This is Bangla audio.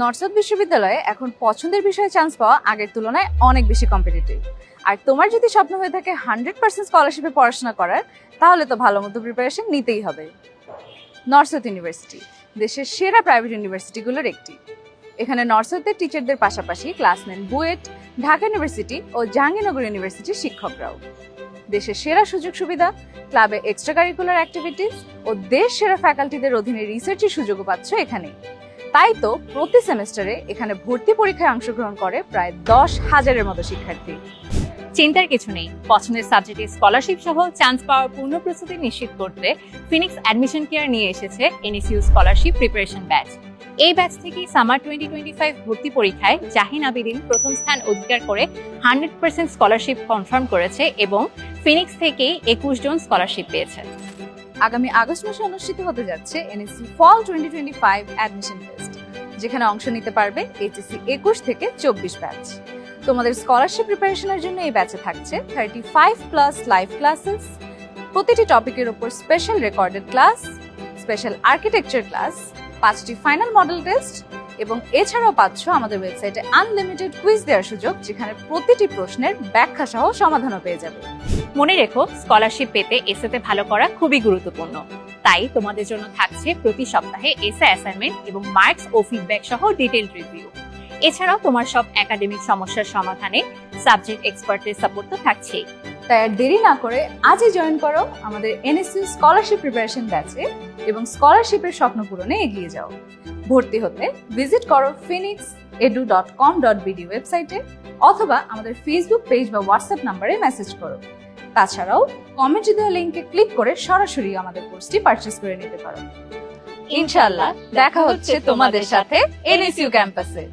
নর্থ বিশ্ববিদ্যালয়ে এখন পছন্দের বিষয়ে চান্স পাওয়া আগের তুলনায় অনেক বেশি কম্পিটিটিভ আর তোমার যদি স্বপ্ন হয়ে থাকে হান্ড্রেড পার্সেন্ট স্কলারশিপে পড়াশোনা করার, তাহলে তো ভালো মতো প্রিপারেশন নিতেই হবে। নর্থ ইউনিভার্সিটি, দেশের সেরা প্রাইভেট ইউনিভার্সিটিগুলোর একটি। এখানে নর্থের টিচারদের পাশাপাশি ক্লাস নেন বুয়েট, ঢাকা ইউনিভার্সিটি ও জাহাঙ্গীরনগর ইউনিভার্সিটির শিক্ষকরাও। দেশের সেরা সুযোগ সুবিধা ক্লাবে এক্সট্রা কারিকুলার অ্যাক্টিভিটিস ও দেশ সেরা ফ্যাকাল্টিদের অধীনে রিসার্চের সুযোগও পাচ্ছ এখানেই তাই তো প্রতি সেমিস্টারে এখানে ভর্তি পরীক্ষায় অংশগ্রহণ করে প্রায় দশ হাজারের মতো শিক্ষার্থী। চিন্তার কিছু নেই। পছন্দের সাবজেক্টে স্কলারশিপ সহ চান্স পাওয়ার পূর্ণ প্রস্তুতি নিশ্চিত করতে ফিনিক্স অ্যাডমিশন কেয়ার নিয়ে এসেছে এনএসইউ স্কলারশিপ প্রিপারেশন ব্যাচ এই ব্যাচ থেকে সামার টোয়েন্টি টোয়েন্টি ফাইভ ভর্তি পরীক্ষায় জাহিন আবিদিন প্রথম স্থান অধিকার করে হান্ড্রেড পার্সেন্ট স্কলারশিপ কনফার্ম করেছে এবং ফিনিক্স থেকেই একুশ জন স্কলারশিপ পেয়েছে। আগামী আগস্ট মাসে অনুষ্ঠিত হতে যাচ্ছে NSU fall twenty twenty five admission test যেখানে অংশ নিতে পারবে এইচএসসি একুশ থেকে চব্বিশ ব্যাচ তোমাদের স্কলারশিপ প্রিপারেশনের জন্য এই ব্যাচে থাকছে thirty five plus live classes প্রতিটি টপিকের উপর special recorded class special architecture class পাঁচটি ফাইনাল মডেল টেস্ট এবং এছাড়াও পাচ্ছ আমাদের ওয়েবসাইটে আনলিমিটেড কুইজ দেওয়ার সুযোগ, যেখানে প্রতিটি প্রশ্নের ব্যাখ্যা সহ সমাধানও পেয়ে যাবে। মনে রেখো স্কলারশিপ পেতে এসেতে ভালো করা খুবই গুরুত্বপূর্ণ। তাই তোমাদের জন্য থাকছে প্রতি সপ্তাহে এসে অ্যাসাইনমেন্ট এবং মার্কস ও ফিডব্যাক সহ ডিটেল রিভিউ এছাড়াও তোমার সব একাডেমিক সমস্যার সমাধানে সাবজেক্ট এক্সপার্টের সাপোর্ট তো থাকছেই। তাই আর দেরি না করে আজই জয়েন করো আমাদের এনএসসি স্কলারশিপ প্রিপারেশন ব্যাচে এবং স্কলারশিপের স্বপ্ন পূরণে এগিয়ে যাও। ভর্তি হতে ভিজিট করো Phoenix edu dot com dot BD ওয়েবসাইটে অথবা আমাদের ফেসবুক পেজ বা হোয়াটসঅ্যাপ নাম্বারে মেসেজ করো। তাছাড়াও কমেন্টে দেওয়া লিঙ্কে ক্লিক করে সরাসরি আমাদের কোর্সটি পারচেস করে নিতে পারো। ইনশাআল্লাহ দেখা হচ্ছে তোমাদের সাথে এনএসইউ ক্যাম্পাসে